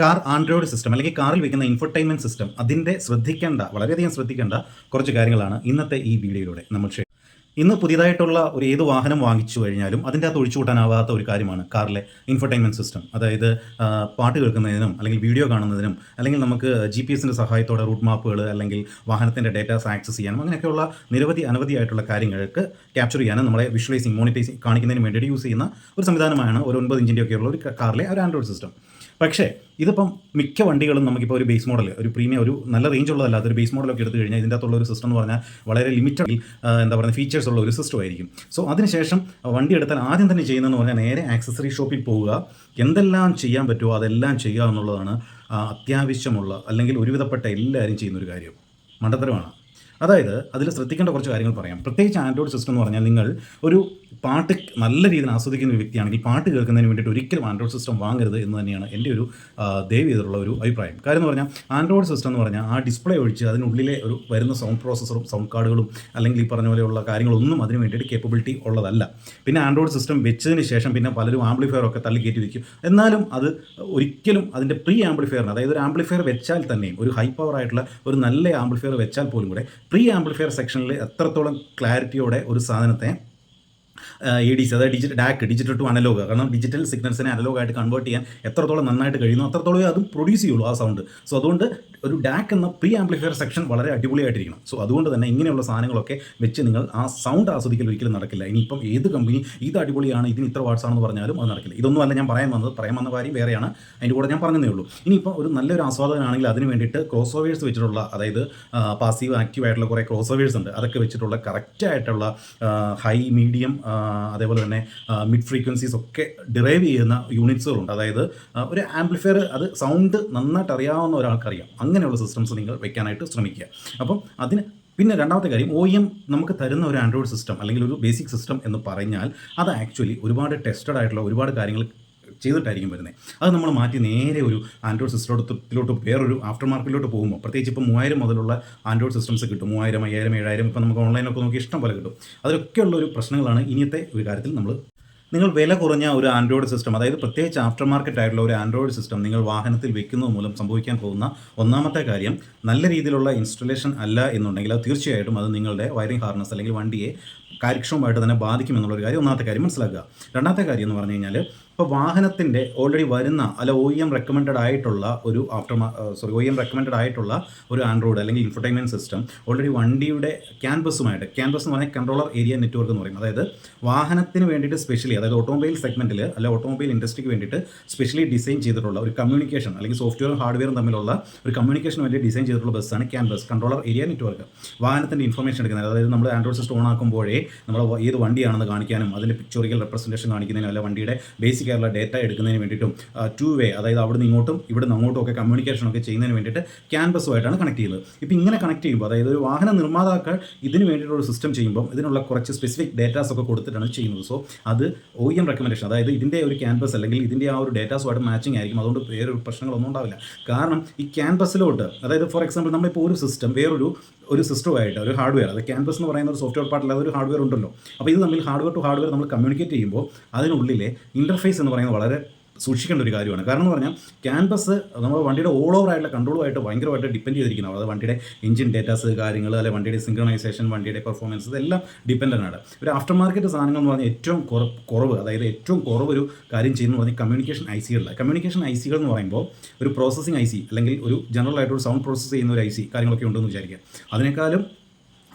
Car Android system അല്ലെങ്കിൽ കാറിൽ വയ്ക്കുന്ന ഇൻഫർടൈൻമെന്റ് സിസ്റ്റം അതിന്റെ ശ്രദ്ധിക്കേണ്ട വളരെയധികം ശ്രദ്ധിക്കേണ്ട കുറച്ച് കാര്യങ്ങളാണ് ഇന്നത്തെ ഈ വീഡിയോയിലൂടെ നമ്മൾ ഇന്ന് പുതിയതായിട്ടുള്ള ഒരു ഏത് വാഹനം വാങ്ങിച്ചു കഴിഞ്ഞാലും അതിന്റെ അകത്ത് ഒഴിച്ചു കൂട്ടാനാവാത്ത ഒരു കാര്യമാണ് കാറിലെ ഇൻഫർടൈൻമെന്റ് സിസ്റ്റം അതായത് പാട്ട് കേൾക്കുന്നതിനും അല്ലെങ്കിൽ വീഡിയോ കാണുന്നതിനും അല്ലെങ്കിൽ നമുക്ക് ജി പി എസിന്റെ സഹായത്തോടെ റൂട്ട് മാപ്പുകൾ അല്ലെങ്കിൽ വാഹനത്തിന്റെ ഡേറ്റാസ് ആക്സസ് ചെയ്യാനും അങ്ങനെയൊക്കെയുള്ള നിരവധി അനവധിയായിട്ടുള്ള കാര്യങ്ങൾക്ക് ക്യാപ്ചർ ചെയ്യാനും നമ്മളെ വിഷ്വലൈസിങ് മോണിറ്റൈസിങ് കാണിക്കുന്നതിന് വേണ്ടിയിട്ട് യൂസ് ചെയ്യുന്ന ഒരു സംവിധാനമാണ് ഒരു ഒൻപത് ഇഞ്ചിന്റെ ഒക്കെയുള്ള ഒരു കാറിലെ ഒരു ആൻഡ്രോയിഡ് സിസ്റ്റം പക്ഷേ ഇതിപ്പം മിക്ക വണ്ടികളും നമുക്കിപ്പോൾ ഒരു ബേസ് മോഡൽ ഒരു പ്രീമിയം ഒരു നല്ല റേഞ്ച് ഉള്ളതല്ല അതൊരു ബേസ് മോഡലൊക്കെ എടുത്തു കഴിഞ്ഞാൽ ഇതിന്റെ അകത്തുള്ള ഒരു സിസ്റ്റം എന്ന് പറഞ്ഞാൽ വളരെ ലിമിറ്റഡ് എന്താ പറയുക ഫീച്ചേഴ്സ് ഉള്ള ഒരു സിസ്റ്റം ആയിരിക്കും. സോ അതിനുശേഷം വണ്ടി എടുത്താൽ ആദ്യം തന്നെ ചെയ്യുന്നതെന്ന് പറഞ്ഞാൽ നേരെ ആക്സസറി ഷോപ്പിൽ പോവുക. എന്തെല്ലാം ചെയ്യാൻ പറ്റുമോ അതെല്ലാം ചെയ്യുക എന്നുള്ളതാണ് അത്യാവശ്യമുള്ള അല്ലെങ്കിൽ ഒരുവിധപ്പെട്ട എല്ലാവരും ചെയ്യുന്ന ഒരു കാര്യം. മണ്ടത്തരമാണ്. അതായത് അതിൽ ശ്രദ്ധിക്കേണ്ട കുറച്ച് കാര്യങ്ങൾ പറയാം. പ്രത്യേകിച്ച് ആൻഡ്രോയിഡ് സിസ്റ്റം എന്ന് പറഞ്ഞാൽ നിങ്ങൾ ഒരു പാട്ട് നല്ല രീതിയിൽ ആസ്വദിക്കുന്ന ഒരു വ്യക്തിയാണെങ്കിൽ പാട്ട് കേൾക്കുന്നതിന് വേണ്ടിയിട്ട് ഒരിക്കലും ആൻഡ്രോയിഡ് സിസ്റ്റം വാങ്ങരുത് എന്ന് തന്നെയാണ് എന്റെ ഒരു ദയവ് ചെയ്തിട്ടുള്ള ഒരു അഭിപ്രായം. കാര്യം എന്ന് പറഞ്ഞാൽ ആൻഡ്രോയിഡ് സിസ്റ്റം എന്ന് പറഞ്ഞാൽ ആ ഡിസ്പ്ലേ ഒഴിച്ച് അതിനുള്ളിലെ ഒരു വരുന്ന സൗണ്ട് പ്രോസസ്സറും സൗണ്ട് കാർഡുകളും അല്ലെങ്കിൽ ഈ പറഞ്ഞ പോലെയുള്ള കാര്യങ്ങളൊന്നും അതിന് വേണ്ടിയിട്ട് കേപ്പബിലിറ്റി ഉള്ളതല്ല. പിന്നെ ആൻഡ്രോയിഡ് സിസ്റ്റം വെച്ചതിന് ശേഷം പിന്നെ പലരും ആംപ്ലിഫയർ ഒക്കെ തള്ളി കയറ്റി വയ്ക്കും എന്നാലും അത് ഒരിക്കലും അതിന്റെ പ്രീ ആംപ്ലിഫയറിന് അതായത് ഒരു ആംപ്ലിഫയർ വെച്ചാൽ തന്നെയും ഒരു ഹൈ പവർ ആയിട്ടുള്ള ഒരു നല്ല ആംപ്ലിഫയർ വെച്ചാൽ പോലും കൂടെ പ്രീ ആംപ്ലിഫയർ സെക്ഷനിൽ എത്രത്തോളം ക്ലാരിറ്റിയോടെ ഒരു സാധനത്തെ എ ഡി സി അതായത് digital DAC digital to analogue കാരണം ഡിജിറ്റൽ സിഗ്നൽസിനെ അനലോഗ് ആയിട്ട് കൺവേർട്ട് ചെയ്യാൻ എത്രത്തോളം നന്നായിട്ട് കഴിയുന്നു അത്രത്തോളം അത് പ്രൊഡ്യൂസ് ചെയ്യുള്ളൂ ആ സൗണ്ട് സോ അതുകൊണ്ട് ഒരു ഡാക്ക് എന്ന പ്രീ ആംപ്ലിഫയർ സെക്ഷൻ വളരെ അടിപൊളിയായിട്ടിരിക്കണം. സോ അതുകൊണ്ട് തന്നെ ഇങ്ങനെയുള്ള സാധനങ്ങളൊക്കെ വെച്ച് നിങ്ങൾ ആ സൗണ്ട് ആസ്വദിക്കൽ ഒരിക്കലും നടക്കില്ല. ഇനിയിപ്പം ഏത് കമ്പനി ഇത് അടിപൊളിയാണ് ഇതിന് ഇത്ര വാട്സ് ആണെന്ന് പറഞ്ഞാലും അത് നടക്കില്ല. ഇതൊന്നും അല്ല ഞാൻ പറയാൻ വന്നത്. പറയാൻ വന്ന കാര്യം വേറെയാണ്. അതിന്റെ കൂടെ ഞാൻ പറഞ്ഞതേ ഉള്ളൂ. ഇനിയിപ്പോൾ ഒരു നല്ലൊരു ആസ്വാദകനാണെങ്കിൽ അതിന് വേണ്ടിയിട്ട് ക്രോസ് ഓവേഴ്സ് വെച്ചിട്ടുള്ള അതായത് പാസീവ് ആക്റ്റീവ് ആയിട്ടുള്ള കുറേ ക്രോസ് ഓവേഴ്സ് ഉണ്ട്. അതൊക്കെ വെച്ചിട്ടുള്ള കറക്റ്റായിട്ടുള്ള ഹൈ മീഡിയം അതേപോലെ തന്നെ മിഡ് ഫ്രീക്വൻസീസ് ഒക്കെ ഡിറൈവ് ചെയ്യുന്ന യൂണിറ്റ്സുകളുണ്ട് അതായത് ഒരു ആംപ്ലിഫയർ അത് സൗണ്ട് നന്നായിട്ട് അറിയാവുന്ന ഒരാൾക്കറിയാം. അങ്ങനെയുള്ള സിസ്റ്റംസ് നിങ്ങൾ വെക്കാനായിട്ട് ശ്രമിക്കുക. അപ്പം അതിന് പിന്നെ രണ്ടാമത്തെ കാര്യം ഒ എം നമുക്ക് തരുന്ന ഒരു ആൻഡ്രോയിഡ് സിസ്റ്റം അല്ലെങ്കിൽ ഒരു ബേസിക് സിസ്റ്റം എന്ന് പറഞ്ഞാൽ അത് ആക്ച്വലി ഒരുപാട് ടെസ്റ്റഡ് ആയിട്ടുള്ള ഒരുപാട് കാര്യങ്ങൾ ചെയ്തിട്ടായിരിക്കും വരുന്നത് അത് നമ്മൾ മാറ്റി നേരെ ഒരു ആൻഡ്രോയിഡ് സിസ്റ്റത്തിലോട്ട് വേറൊരു ആഫ്റ്റർ മാർക്കറ്റിലോട്ട് പോകുമ്പോൾ പ്രത്യേകിച്ച് ഇപ്പോൾ മൂവായിരം മുതലുള്ള ആൻഡ്രോയിഡ് സിസ്റ്റംസ് കിട്ടും. മൂവായിരം അയ്യായിരം ഏഴായിരം ഇപ്പോൾ നമുക്ക് ഓൺലൈനൊക്കെ നോക്കി ഇഷ്ടം പോലെ കിട്ടും. അതിലൊക്കെയുള്ള ഒരു പ്രശ്നങ്ങളാണ് ഇനിയത്തെ ഒരു കാര്യത്തിൽ നമ്മൾ നിങ്ങൾ വില കുറഞ്ഞ ഒരു ആൻഡ്രോയിഡ് സിസ്റ്റം അതായത് പ്രത്യേകിച്ച് ആഫ്റ്റർ മാർക്കറ്റ് ആയിട്ടുള്ള ഒരു ആൻഡ്രോയിഡ് സിസ്റ്റം നിങ്ങൾ വാഹനത്തിൽ വെക്കുന്നത് മൂലം സംഭവിക്കാൻ പോകുന്ന ഒന്നാമത്തെ കാര്യം നല്ല രീതിയിലുള്ള ഇൻസ്റ്റലേഷൻ അല്ല എന്നുണ്ടെങ്കിൽ അത് തീർച്ചയായിട്ടും അത് നിങ്ങളുടെ വയറിംഗ് ഹാർനസ് അല്ലെങ്കിൽ വണ്ടിയെ കാര്യക്ഷമമായിട്ട് തന്നെ ബാധിക്കും എന്നുള്ളൊരു കാര്യം ഒന്നാമത്തെ കാര്യം മനസ്സിലാക്കുക. രണ്ടാമത്തെ കാര്യം എന്ന് പറഞ്ഞു കഴിഞ്ഞാൽ ഇപ്പോൾ വാഹനത്തിന്റെ ഓൾറെഡി വരുന്ന അല്ല ഒ എം റെക്കമെൻഡ് ആയിട്ടുള്ള ഒരു after sorry O M recommend ആയിട്ടുള്ള ഒരു ആൻഡ്രോയിഡ് അല്ലെങ്കിൽ ഇൻഫർടൈൻമെന്റ് സിസ്റ്റം ഓൾറെഡി വണ്ടിയുടെ ക്യാൻവസുമായിട്ട് ക്യാൻവസ് എന്ന് പറഞ്ഞാൽ കൺട്രോളർ ഏരിയ നെറ്റ്വർക്ക് എന്ന് പറയും. അതായത് വാഹനത്തിന് വേണ്ടിയിട്ട് സ്പെഷ്യലി അതായത് ഓട്ടോമൊബൈൽ സെഗ്മെന്റിൽ അല്ല ഓട്ടോമൊബൈൽ ഇൻഡസ്ട്രിക്ക് വേണ്ടിയിട്ട് സ്പെഷ്യലി ഡിസൈൻ ചെയ്തിട്ടുള്ള ഒരു കമ്മ്യൂണിക്കേഷൻ അല്ലെങ്കിൽ സോഫ്റ്റ്വെയറും ഹാർഡ്വെയറും തമ്മിലുള്ള ഒരു കമ്മ്യൂണിക്കേഷന് വേണ്ടി ഡിസൈൻ ചെയ്തിട്ടുള്ള ബസ്സാണ് CAN bus controller area network വാഹനത്തിന്റെ ഇൻഫർമേഷൻ എടുക്കുന്നത് അതായത് നമ്മൾ ആൻഡ്രോയിഡ് സിസ്റ്റം ഓൺ ആക്കുമ്പോഴേ നമ്മൾ ഏത് വണ്ടിയാണെന്ന് കാണിക്കാനും അതിന്റെ പിക്ചോറിയൽ റെപ്രസെന്റേഷൻ കാണിക്കുന്നതിനും അല്ല വണ്ടിയുടെ ബേസിക് ആയിട്ടുള്ള ഡേറ്റ എടുക്കുന്നതിന് വേണ്ടിയിട്ടും ടു വേ അതായത് അവിടുന്ന് ഇങ്ങോട്ടും ഇവിടെ നിന്ന് അങ്ങോട്ടും ഒക്കെ കമ്മ്യൂണിക്കേഷൻ ഒക്കെ ചെയ്യുന്നതിന് വേണ്ടിയിട്ട് ക്യാൻവസുമായിട്ടാണ് കണക്ട് ചെയ്യുന്നത്. ഇപ്പോൾ ഇങ്ങനെ കണക്ട് ചെയ്യുമ്പോൾ അതായത് ഒരു വാഹന നിർമ്മാതാക്കൾ ഇതിന് വേണ്ടിയിട്ടുള്ള ഒരു സിസ്റ്റം ചെയ്യുമ്പോൾ ഇതിനുള്ള കുറച്ച് സ്പെസിഫിക് ഡേറ്റാസ് ഒക്കെ കൊടുത്തിട്ടാണ് ചെയ്യുന്നത്. സോ അത് ഒ എം റെക്കമെൻഡേഷൻ അതായത് ഇതിന്റെ ഒരു ക്യാൻവസ് അല്ലെങ്കിൽ ഇതിന്റെ ആ ഒരു ഡേറ്റാസുമായിട്ട് മാച്ചിങ് ആയിരിക്കും. അതുകൊണ്ട് വേറെ പ്രശ്നങ്ങളൊന്നും ഉണ്ടാവില്ല. കാരണം ഈ ക്യാൻവസിലോട്ട് അതായത് ഫോർ എക്സാമ്പിൾ നമ്മളിപ്പോൾ ഒരു സിസ്റ്റം വേറൊരു ഒരു സിസ്റ്റമായിട്ട് ഒരു ഹാർഡ്വെയർ അത് ക്യാൻവസ് എന്ന് പറയുന്ന ഒരു സോഫ്റ്റ്വെയർ പാർട്ടിൽ അതൊരു ഹാർഡ്വെയർ ഉണ്ടല്ലോ. അപ്പോൾ ഇത് തമ്മിൽ ഹാർഡ്വെയർ ടു ഹാർഡ്വെയർ നമ്മൾ കമ്മ്യൂണിക്കേറ്റ് ചെയ്യുമ്പോൾ അതിനുള്ളിലെ ഇന്റർഫേസ് എന്ന് പറയുന്നത് വളരെ സൂക്ഷിക്കേണ്ട ഒരു കാര്യമാണ്. കാരണം എന്ന് പറഞ്ഞാൽ ക്യാൻവസ് നമ്മുടെ വണ്ടിയുടെ ഓൾ ഓവർ ആയിട്ടുള്ള കൺട്രോളുമായിട്ട് ഭയങ്കരമായിട്ട് ഡിപ്പെൻഡ് ചെയ്തിരിക്കുന്നത്. അതായത് വണ്ടിയുടെ എഞ്ചിൻ ഡേറ്റാസ് കാര്യങ്ങൾ അല്ലെങ്കിൽ വണ്ടിയുടെ സിംഗ്രണൈസേഷൻ വണ്ടിയുടെ പെർഫോമൻസ് ഇതെല്ലാം ഡിപ്പെൻഡന്റ് ആണ് ഒരു ആഫ്റ്റർ മാർക്കറ്റ് സാധനങ്ങൾ എന്ന് പറഞ്ഞാൽ ഏറ്റവും കുറവ് അതായത് ഏറ്റവും കുറവ് ഒരു കാര്യം ചെയ്യുന്നത് പറഞ്ഞാൽ കമ്മ്യൂണിക്കേഷൻ ഐ സികളിലാണ് കമ്മ്യൂണിക്കേഷൻ ഐ സികൾ എന്ന് പറയുമ്പോൾ ഒരു പ്രോസസ്സിംഗ് ഐ സി അല്ലെങ്കിൽ ഒരു ജനറൽ ആയിട്ട് ഒരു സൗണ്ട് പ്രോസസ്സ് ചെയ്യുന്ന ഒരു ഐ സി കാര്യങ്ങളൊക്കെ ഉണ്ടെന്ന് വിചാരിക്കുക. അതിനേക്കാളും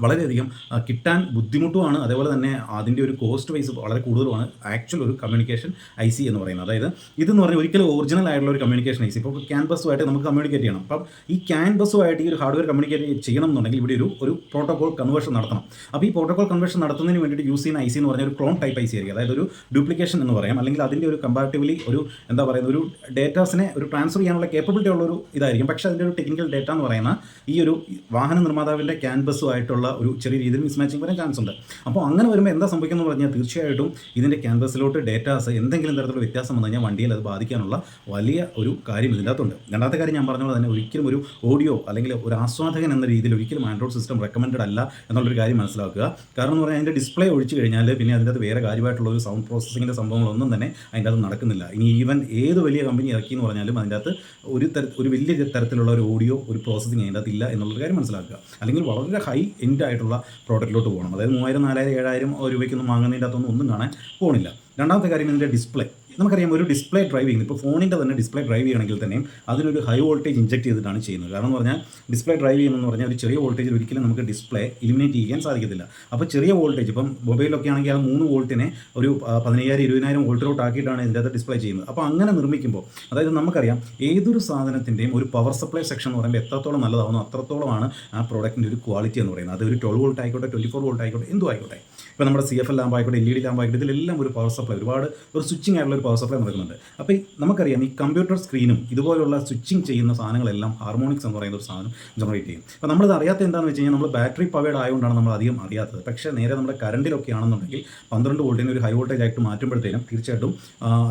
വളരെയധികം കിട്ടാൻ ബുദ്ധിമുട്ടുമാണ്. അതേപോലെ തന്നെ അതിന്റെ ഒരു കോസ്റ്റ് വൈസ് വളരെ കൂടുതലുമാണ്. ആക്ച്വൽ ഒരു കമ്മ്യൂണിക്കേഷൻ ഐ സി എന്ന് പറയുന്നത്. അതായത് ഇതെന്ന് പറഞ്ഞാൽ ഒരിക്കലും ഒറിജിനൽ ആയിട്ടുള്ള ഒരു കമ്മ്യൂണിക്കേഷൻ ഐ സി ഇപ്പോൾ ക്യാൻവസുമായിട്ട് നമുക്ക് കമ്മ്യൂണിക്കേറ്റ് ചെയ്യണം. അപ്പം ഈ ക്യാൻവസുമായിട്ട് ഈ ഒരു ഹാർഡ്വെയർ കമ്മ്യൂണിക്കേറ്റ് ചെയ്യണം എന്നുണ്ടെങ്കിൽ ഇവിടെ ഒരു ഒരു പ്രോട്ടോകോൾ കൺവേർഷൻ നടത്തണം. അപ്പോൾ ഈ പ്രോട്ടോകോൾ കൺവേർഷൻ നടത്തുന്നതിന് വേണ്ടിയിട്ട് യൂസ് ചെയ്യുന്ന ഐ സി എന്ന് പറഞ്ഞാൽ ഒരു ക്ലോൺ ടൈപ്പ് ഐ സി ആയിരിക്കും. അതായത് ഒരു ഡ്യൂപ്ലിക്കേഷൻ എന്ന് പറയാം. അല്ലെങ്കിൽ അതിന്റെ ഒരു കമ്പാരിറ്റീവ്ലി ഒരു എന്താ പറയുന്ന ഒരു ഡേറ്റാസിനെ ഒരു ട്രാൻസ്ഫർ ചെയ്യാനുള്ള കേപ്പബിലിറ്റി ഉള്ള ഒരു ഇതായിരിക്കും. പക്ഷേ അതിന്റെ ഒരു ടെക്നിക്കൽ ഡേറ്റ എന്ന് പറയുന്ന ഈ ഒരു വാഹന നിർമ്മാതാവിന്റെ ക്യാൻവസുമായിട്ടുള്ള തമ്മിലുള്ള ഒരു ചെറിയ രീതിയിൽ മിസ്മാച്ചിങ് വരാൻ ചാൻസ് ഉണ്ട്. അപ്പോൾ അങ്ങനെ വരുമ്പോൾ എന്താ സംഭവിക്കുന്നത് പറഞ്ഞാൽ തീർച്ചയായിട്ടും ഇതിന്റെ ക്യാൻവസിലോട്ട് ഡേറ്റാസ് എന്തെങ്കിലും തരത്തിലുള്ള വ്യത്യാസം വന്നു കഴിഞ്ഞാൽ വണ്ടിയിൽ അത് ബാധിക്കാനുള്ള വലിയ ഒരു കാര്യം ഇതിനകത്തുണ്ട്. രണ്ടാമത്തെ കാര്യം ഞാൻ പറഞ്ഞത് തന്നെ ഒരിക്കലും ഒരു ഓഡിയോ അല്ലെങ്കിൽ ഒരു ആസ്വാദകൻ എന്ന രീതിയിൽ ഒരിക്കലും ആൻഡ്രോയിഡ് സിസ്റ്റം റെക്കമെൻഡ് അല്ല എന്നുള്ളൊരു കാര്യം മനസ്സിലാക്കുക. കാരണം എന്ന് പറഞ്ഞാൽ അതിന്റെ ഡിസ്പ്ലേ ഒഴിച്ചു കഴിഞ്ഞാൽ പിന്നെ അതിന്റെ അത് വേറെ കാര്യമായിട്ടുള്ള ഒരു സൗണ്ട് പ്രോസസ്സിങ്ങിന്റെ സംഭവങ്ങളൊന്നും തന്നെ അതിന്റെ അത് നടക്കുന്നില്ല. ഇനി ഈവൻ ഏത് വലിയ കമ്പനി ഇറക്കി എന്ന് പറഞ്ഞാലും അതിന്റെ അകത്ത് ഒരു തര ഒരു വലിയ തരത്തിലുള്ള ഒരു ഓഡിയോ ഒരു പ്രോസസ്സിങ് അതിന്റെ അകത്ത് ഇല്ല എന്നുള്ളൊരു കാര്യം മനസ്സിലാക്കുക. അല്ലെങ്കിൽ വളരെ ഹൈ എൻഡ് ആയിട്ടുള്ള പ്രോഡക്റ്റിലോട്ട് പോകണം. അതായത് മൂവായിരം നാലായിരം ഏഴായിരം രൂപയ്ക്കൊന്നും വാങ്ങുന്നതിന്റെ അകത്തൊന്നും ഒന്നും കാണാൻ പോകണില്ല രണ്ടാമത്തെ കാര്യം ഇതിന്റെ ഡിസ്പ്ലേ. നമുക്കറിയാം ഒരു ഡിസ്പ്ലേ ഡ്രൈവ് ചെയ്യുന്നത് ഇപ്പോൾ ഫോണിന്റെ തന്നെ ഡിസ്പ്ലേ ഡ്രൈവ് ചെയ്യണമെങ്കിൽ തന്നെയും അതിനൊരു ഹൈ വോൾട്ടേജ് ഇഞ്ചക്ട് ചെയ്തിട്ടാണ് ചെയ്യുന്നത്. കാരണം എന്ന് പറഞ്ഞാൽ ഡിസ്പ്ലേ ഡ്രൈവ് ചെയ്യുമെന്ന് പറഞ്ഞാൽ ഒരു ചെറിയ വോൾട്ടേജിൽ ഒരിക്കലും നമുക്ക് ഡിസ്പ്ലേ ഇലിമിനേറ്റ് ചെയ്യാൻ സാധിക്കത്തില്ല. അപ്പോൾ ചെറിയ വോൾട്ടേജ് ഇപ്പം മൊബൈലൊക്കെ ആണെങ്കിൽ ആ മൂന്ന് വോൾട്ടിനെ ഒരു പതിനയ്യായിരം ഇരുപതിനായിരം വോൾട്ടിലോട്ട് ആക്കിയിട്ടാണ് ഇതിന്റെ അകത്ത് ഡിസ്പ്ലേ ചെയ്യുന്നത്. അപ്പോൾ അങ്ങനെ നിർമ്മിക്കുമ്പോൾ അതായത് നമുക്കറിയാം ഏതൊരു സാധനത്തിന്റെയും ഒരു പവർ സപ്ലൈ സെക്ഷൻ എന്ന് പറയുമ്പോൾ എത്രത്തോളം നല്ലതാവുന്നു അത്രത്തോളമാണ് ആ പ്രോഡക്റ്റിന്റെ ഒരു ക്വാളിറ്റി എന്ന് പറയുന്നത്. അതൊരു ട്വൽവ് വോൾട്ട് ആയിക്കോട്ടെ ട്വന്റി ഫോർ വോൾട്ട് ആയിക്കോട്ടെ എന്തും ആയിക്കോട്ടെ. ഇപ്പോൾ നമ്മുടെ സി എഫ് എൽ ലാമ്പ് ആയിക്കോട്ടെ എൽ ഇ ഡി ലാമ്പ് ആയിക്കോട്ടെ ഇതിലെല്ലാം ഒരു പവർ സപ്ലൈ. ഒരുപാട് ഒരു സ്വിച്ചിങ് ആയിട്ടുള്ള ഒരു പവർ സപ്ലൈ നടക്കുന്നുണ്ട് അപ്പോൾ നമുക്കറിയാം ഈ കമ്പ്യൂട്ടർ സ്ക്രീനും ഇതുപോലുള്ള സ്വിച്ചിങ് ചെയ്യുന്ന സാധനങ്ങളെല്ലാം ഹാർമോണിക്സ് എന്ന് പറയുന്ന ഒരു സാധനം ജനറേറ്റ് ചെയ്യും. അപ്പോൾ നമ്മൾ അറിയാത്ത എന്താണെന്ന് വെച്ച് കഴിഞ്ഞാൽ നമ്മൾ ബാറ്ററി പവേഡ് ആയതുകൊണ്ടാണ് നമ്മൾ അധികം അറിയാത്തത്. പക്ഷേ നേരെ നമ്മുടെ കറണ്ടിലൊക്കെ ആണെന്നുണ്ടെങ്കിൽ പന്ത്രണ്ട് വോൾട്ടിന് ഒരു ഹൈ വോൾട്ടേജ് ആയിട്ട് മാറ്റുമ്പോഴത്തേനും തീർച്ചയായിട്ടും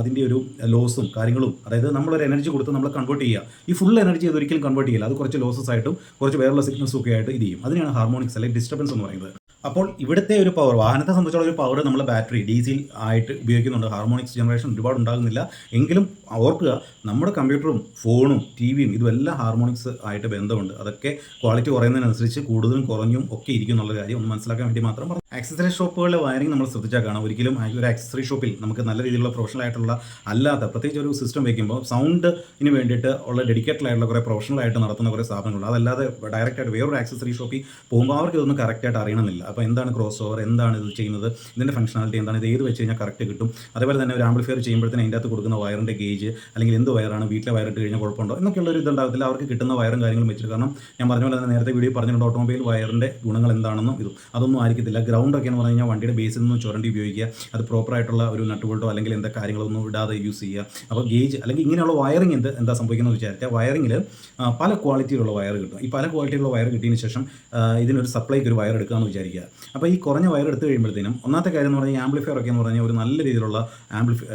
അതിന്റെ ഒരു ലോസും കാര്യങ്ങളും അതായത് നമ്മളൊരു എനർജി കൊടുത്ത് നമ്മൾ കൺവേർട്ട് ചെയ്യുക. ഈ ഫുൾ എനർജി അത് ഒരിക്കലും കൺവേർട്ട് ചെയ്യില്ല. അത് കുറച്ച് ലോസസ് ആയിട്ടും കുറച്ച് വേറുള്ള സിഗ്നൽസും ഒക്കെ ആയിട്ട് ഇത് ചെയ്യും. അതിനാണ് ഹാർമോണിക്സ് അല്ലെങ്കിൽ ഡിസ്റ്റർബൻസ് എന്ന് പറയുന്നത്. അപ്പോൾ ഇവിടുത്തെ ഒരു പവർ വാഹനത്തെ സംബന്ധിച്ചുള്ള ഒരു പവർ നമ്മൾ ബാറ്ററി ഡീസൽ ആയിട്ട് ഉപയോഗിക്കുന്നുണ്ട്. ഹാർമോണിക്സ് ജനറേഷൻ ഒരുപാട് ഉണ്ടാകുന്നില്ല. എങ്കിലും ഓർക്കുക നമ്മുടെ കമ്പ്യൂട്ടറും ഫോണും ടി വിയും ഇതുമെല്ലാം ഹാർമോണിക്സ് ആയിട്ട് ബന്ധമുണ്ട്. അതൊക്കെ ക്വാളിറ്റി കുറയുന്നതിനനുസരിച്ച് കൂടുതലും കുറഞ്ഞും ഒക്കെ ഇരിക്കും എന്നുള്ള കാര്യം ഒന്ന് മനസ്സിലാക്കാൻ വേണ്ടി മാത്രം പറഞ്ഞു. ആക്സസറി ഷോപ്പുകളിലെ വയറിംഗ് നമ്മൾ ശ്രദ്ധിച്ചാൽ കാണാം. ഒരിക്കലും ഒരു ആക്സസറി ഷോപ്പിൽ നമുക്ക് നല്ല രീതിയിലുള്ള പ്രൊഫഷണൽ ആയിട്ടുള്ള അല്ലാത്ത പ്രത്യേകിച്ച് ഒരു സിസ്റ്റം വെക്കുമ്പോൾ സൗണ്ടിന് വേണ്ടിയിട്ട് ഉള്ള ഡെഡിക്കേറ്റഡ് ആയിട്ടുള്ള കുറേ പ്രൊഫഷണൽ ആയിട്ട് നടത്തുന്ന കുറേ സ്ഥാപനങ്ങളുണ്ട്. അതല്ലാതെ ഡയറക്റ്റായിട്ട് വേറൊരു ആക്സസറി ഷോപ്പിൽ പോകുമ്പോൾ അവർക്ക് ഇതൊന്നും കറക്റ്റായിട്ട് അറിയണമെന്നില്ല. അപ്പോൾ എന്താണ് ക്രോസ് ഓവർ എന്താണ് ഇത് ചെയ്യുന്നത്? ഇതിന്റെ ഫംഗ്ഷനാലിറ്റി എന്താണ്? ഇത് ഏത് വെച്ച് കഴിഞ്ഞാൽ കറക്റ്റ് കിട്ടും? അതേപോലെ തന്നെ ഒരു ആംപ്ലിഫയർ ചെയ്യുമ്പോഴത്തേന് അതിന്റെ അകത്ത് കൊടുക്കുന്ന വയറിന്റെ ഗേജ് അല്ലെങ്കിൽ എന്ത് വയറാണ് വീട്ടിലെ വയറിട്ട് കഴിഞ്ഞാൽ കുഴപ്പമുണ്ടോ? എന്നൊക്കെയുള്ള ഒരു ഇതുണ്ടാകത്തില്ല. അവർക്ക് കിട്ടുന്ന വയറും കാര്യങ്ങളും വെച്ചിട്ട് കാരണം ഞാൻ പറഞ്ഞ പോലെ തന്നെ നേരത്തെ വീഡിയോ പറഞ്ഞിട്ടുണ്ട് ഓട്ടോമൊബൈൽ വയറിന്റെ ഗുണങ്ങൾ എന്താണെന്നും ഇതും. അതൊന്നും ആയിരിക്കത്തില്ല. ഗ്രൗണ്ടൊക്കെ എന്ന് പറഞ്ഞു കഴിഞ്ഞാൽ വണ്ടിയുടെ ബേസിൽ നിന്ന് ചുരണ്ടി ഉപയോഗിക്കുക. അത് പ്രോപ്പറായിട്ടുള്ള ഒരു നട്ടുബോൾട്ടോ അല്ലെങ്കിൽ എന്താ കാര്യങ്ങളൊന്നും ഇടാതെ യൂസ് ചെയ്യുക. അപ്പോൾ ഗേജ് അല്ലെങ്കിൽ ഇങ്ങനെയുള്ള വയറിംഗ് എന്ത് എന്താ സംഭവിക്കുന്നത് വിചാരിച്ചാൽ വയറിംഗിൽ പല ക്വാളിറ്റിയിലുള്ള വയർ കിട്ടും. ഈ പല ക്വാളിറ്റിയിലുള്ള വയർ കിട്ടിയതിന് ശേഷം ഇതിനൊരു സപ്ലൈക്ക് ഒരു വയർ എടുക്കാമെന്ന് വിചാരിക്കുക. അപ്പോൾ ഈ കുറഞ്ഞ വയർ എടുത്തു കഴിയുമ്പോഴത്തേനും ഒന്നാമത്തെ കാര്യം എന്ന് പറഞ്ഞാൽ ആംപ്ലിഫയർ ഒക്കെ എന്ന് പറഞ്ഞാൽ ഒരു നല്ല രീതിയിലുള്ള ആംപ്ലിഫി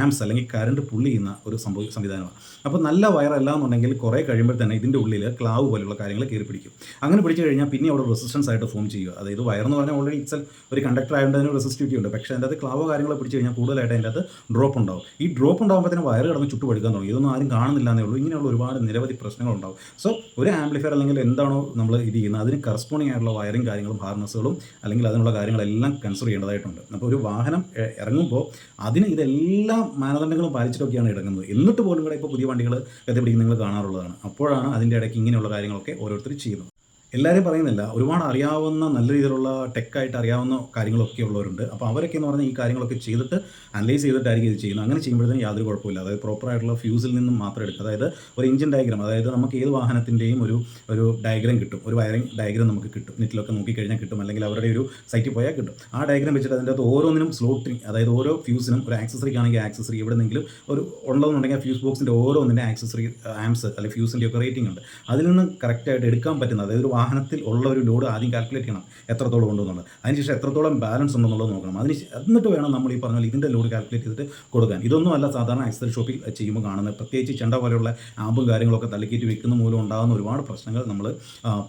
ആംസ് അല്ലെങ്കിൽ കറണ്ട് പുള്ളി ചെയ്യുന്ന ഒരു സംഭവ സംവിധാനമാണ്. അപ്പോൾ നല്ല വയറല്ല എന്നുണ്ടെങ്കിൽ കുറേ കഴിയുമ്പോൾ തന്നെ ഇതിന്റെ ഉള്ളിൽ ക്ലാവ് പോലുള്ള കാര്യങ്ങൾ കയറി പിടിക്കും. അങ്ങനെ പിടിച്ചു കഴിഞ്ഞാൽ പിന്നെ അവിടെ റെസിസ്റ്റൻസ് ആയിട്ട് ഫോം ചെയ്യുക. അതായത് വയർ എന്ന് പറഞ്ഞാൽ ഓൾറെഡി ഇറ്റ്സെൽ ഒരു കണ്ടക്ടർ ആയതുകൊണ്ട് അതിന് റെസിസ്റ്റിവിറ്റി ഉണ്ട്. പക്ഷേ അതിന്റെ അത് ക്ലാവോ കാര്യങ്ങളോ പിടിച്ചു കഴിഞ്ഞാൽ കൂടുതലായിട്ട് അതിന്റെ അകത്ത് ഡ്രോപ്പ് ഉണ്ടാവും. ഈ ഡ്രോപ്പ് ഉണ്ടാകുമ്പോഴത്തേനും വയർ കിടന്ന് ചുട്ടു പഠിക്കാൻ തുടങ്ങി. ഇതൊന്നും ആരും കാണുന്നില്ല എന്നേ ഉള്ളൂ. ഇങ്ങനെയുള്ള ഒരുപാട് നിരവധി പ്രശ്നങ്ങളുണ്ടാവും. സോ ഒരു ആംപ്ലിഫയർ അല്ലെങ്കിൽ എന്താണോ നമ്മൾ ഇത് ചെയ്യുന്നത് അതിന് കറസ്പോണ്ടിങ് ആയിട്ടുള്ള വയറിങ് കാര്യങ്ങളും ഹാർനസുകളും അല്ലെങ്കിൽ അതിനുള്ള കാര്യങ്ങളെല്ലാം കൺസിഡർ ചെയ്യേണ്ടതായിട്ടുണ്ട്. അപ്പോൾ ഒരു വാഹനം ഇറങ്ങുമ്പോൾ അതിന് ഇതെല്ലാ മാനദണ്ഡങ്ങളും പാലിച്ചിട്ടൊക്കെയാണ് ഇറങ്ങുന്നത് എന്നിട്ട് പോലും കൂടെ ഇപ്പോൾ പുതിയ വണ്ടികൾ കത്തിപ്പിടിക്കുന്ന നിങ്ങൾ കാണാറുള്ളതാണ്. അപ്പോഴാണ് അതിന്റെ ഇടയ്ക്ക് ഇങ്ങനെയുള്ള കാര്യങ്ങളൊക്കെ ഓരോരുത്തർ ചെയ്യുന്നത്. എല്ലാവരും പറയുന്നില്ല. ഒരുപാട് അറിയാവുന്ന നല്ല രീതിയിലുള്ള ടെക്കായിട്ട് അറിയാവുന്ന കാര്യങ്ങളൊക്കെ ഉള്ളവരുണ്ട്. അപ്പോൾ അവരൊക്കെ എന്ന് പറഞ്ഞാൽ ഈ കാര്യങ്ങളൊക്കെ ചെയ്തിട്ട് അനലൈസ് ചെയ്തിട്ടായിരിക്കും ഇത് ചെയ്യുന്നത്. അങ്ങനെ ചെയ്യുമ്പോഴത്തേനും യാതൊരു കുഴപ്പമില്ല അതായത് പ്രോപ്പറായിട്ടുള്ള ഫ്യൂസിൽ നിന്നും മാത്രം എടുക്കുക. അതായത് ഒരു എഞ്ചിൻ ഡയഗ്രാം അതായത് നമുക്ക് ഏത് വാഹനത്തിന്റെയും ഒരു ഒരു ഡയഗ്രാം കിട്ടും. ഒരു വയറിംഗ് ഡയഗ്രാം നമുക്ക് കിട്ടും. നെറ്റിലൊക്കെ നോക്കിക്കഴിഞ്ഞാൽ കിട്ടും. അല്ലെങ്കിൽ അവരുടെ ഒരു സൈറ്റിൽ പോയാൽ കിട്ടും. ആ ഡയഗ്രാം വെച്ചിട്ട് അതിന്റെ അകത്ത് ഓരോന്നിനും സ്ലോട്ടിങ് അതായത് ഓരോ ഫ്യൂസിനും ഒരു ആക്സസറിക്കാണെങ്കിൽ ആക്സസറി എവിടെന്നെങ്കിലും ഒരു ഉള്ളതെന്നുണ്ടെങ്കിൽ ഫ്യൂസ് ബോക്സിന്റെ ഓരോന്നിന്റെ ആക്സസറി ആംസ് അല്ലെങ്കിൽ ഫ്യൂസിന്റെ ഒക്കെ റേറ്റിംഗ് ഉണ്ട്. അതിൽ നിന്ന് കറക്റ്റായിട്ട് എടുക്കാൻ പറ്റുന്ന അതായത് ഒരു വാഹനത്തിൽ ഉള്ള ഒരു ലോഡ് ആദ്യം കാൽക്കുലേറ്റ് ചെയ്യണം. എത്രത്തോളം ഉണ്ടെന്നുള്ളത്. അതിനുശേഷം എത്രത്തോളം ബാലൻസ് ഉണ്ടെന്നുള്ളത് നോക്കണം. അതിന് എന്നിട്ട് വേണം നമ്മൾ ഈ പറഞ്ഞ പോലെ ഇതിന്റെ ലോഡ് കാൽക്കുലേറ്റ് ചെയ്തിട്ട് കൊടുക്കാൻ. ഇതൊന്നും അല്ല സാധാരണ എക്സൽ ഷോപ്പിൽ ചെയ്യുമ്പോൾ കാണുന്നത്. പ്രത്യേകിച്ച് ചെണ്ട പോലെയുള്ള ആമ്പും കാര്യങ്ങളൊക്കെ തലക്കേറ്റ് വെക്കുന്ന മൂലം ഉണ്ടാകുന്ന ഒരുപാട് പ്രശ്നങ്ങൾ നമ്മൾ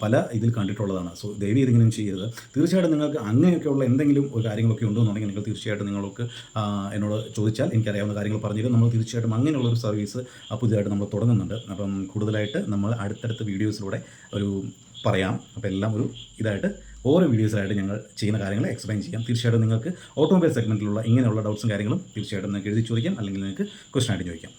പല ഇതിൽ കണ്ടിട്ടുള്ളതാണ്. സോ ദയവ് ഇതിങ്ങനെ ചെയ്യരുത്. തീർച്ചയായിട്ടും നിങ്ങൾക്ക് അങ്ങനെയൊക്കെയുള്ള എന്തെങ്കിലും ഒരു കാര്യങ്ങളൊക്കെ ഉണ്ടെന്നുണ്ടെങ്കിൽ നിങ്ങൾ തീർച്ചയായിട്ടും നിങ്ങൾക്ക് എന്നോട് ചോദിച്ചാൽ എനിക്കറിയാവുന്ന കാര്യങ്ങൾ പറഞ്ഞുതരും. നമ്മൾ തീർച്ചയായിട്ടും അങ്ങനെയുള്ള ഒരു സർവീസ് പുതിയതായിട്ട് നമ്മൾ തുടങ്ങുന്നുണ്ട്. അപ്പം കൂടുതലായിട്ട് നമ്മൾ അടുത്തടുത്ത വീഡിയോസിലൂടെ ഒരു പറയാം. അപ്പോൾ എല്ലാം ഒരു ഇതായിട്ട് ഓരോ വീഡിയോസായിട്ട് ഞങ്ങൾ ചെയ്യുന്ന കാര്യങ്ങൾ എക്സ്പ്ലെയിൻ ചെയ്യാം. തീർച്ചയായിട്ടും നിങ്ങൾക്ക് ഓട്ടോമൊബൈൽ സെഗ്മെന്റിലുള്ള ഇങ്ങനെയുള്ള ഡൗട്ട്സും കാര്യങ്ങളും തീർച്ചയായിട്ടും നിങ്ങൾക്ക് എഴുതി ചോദിക്കാം. അല്ലെങ്കിൽ നിങ്ങൾക്ക് ക്വസ്റ്റൻ ആയിട്ട് ചോദിക്കാം.